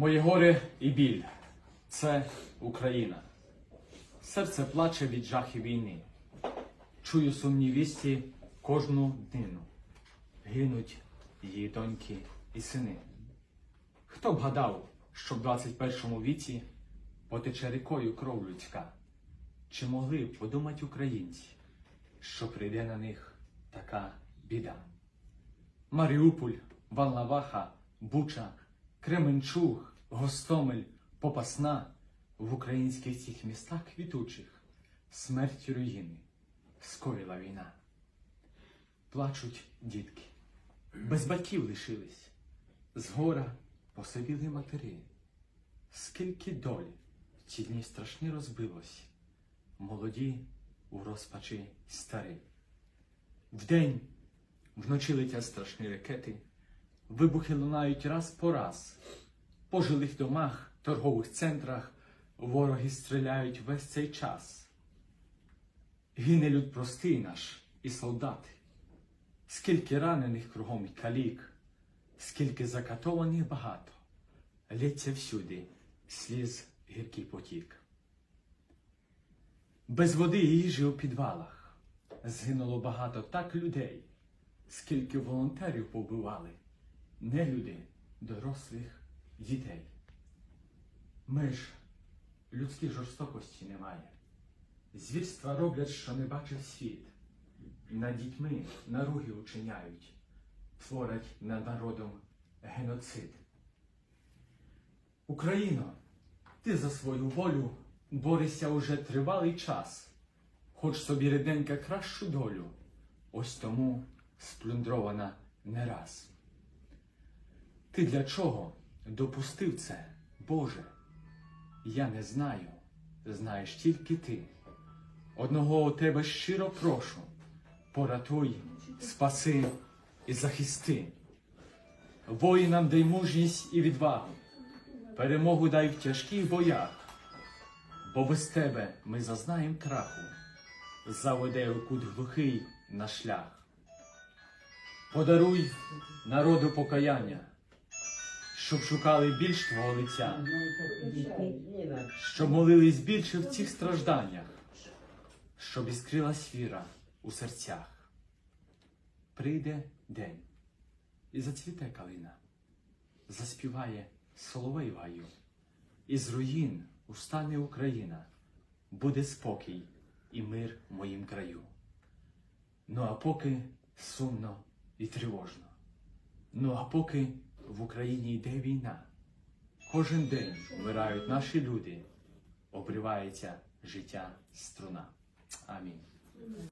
Моє горе і біль це Україна. Серце плаче від жахів війни. Чую сумні вісті кожну днину. Гинуть її доньки і сини. Хто б гадав, що в 21 віці потече рікою кров людська? Чи могли б подумати українці, що прийде на них така біда? Маріуполь, Валнаваха, Буча, Кременчуг, Гостомель, Попасна в українських цих містах квітучих смерть руїни скоїла війна. Плачуть дітки, без батьків лишились, з гора посивіли матері. Скільки доль в ці дні страшні розбилось, молоді у розпачі старі. Вдень вночі летять страшні ракети, вибухи лунають раз по раз. По жилих домах, торгових центрах вороги стріляють весь цей час. Гине люд простий наш і солдати, скільки ранених кругом і калік, скільки закатованих багато, лється всюди сліз гіркий потік. Без води і їжі у підвалах згинуло багато так людей, скільки волонтерів побивали, не люди, дорослих дітей. Ми людській жорстокості немає. Звірства роблять, що не бачив світ. Над дітьми наруги учиняють, творять над народом геноцид. Україно, ти за свою волю боришся уже тривалий час, хоч собі рідненька кращу долю, ось тому сплюндрована не раз. Ти для чого допустив це, Боже? Я не знаю, знаєш тільки ти. Одного у тебе щиро прошу, поратуй, спаси і захисти. Воїнам дай мужність і відвагу, перемогу дай в тяжких боях, бо без тебе ми зазнаєм краху, заведе у кут глухий на шлях. Подаруй народу покаяння, щоб шукали більш твого лиця щоб молились більше в цих стражданнях, щоб іскрилась віра у серцях. Прийде день і зацвіте калина, заспіває соловей гаю, і з руїн устане Україна, буде спокій і мир в моїм краю. Ну а поки сумно і тривожно. Ну а поки в Україні йде війна. Кожен день вмирають наші люди, обривається життя струна. Амінь.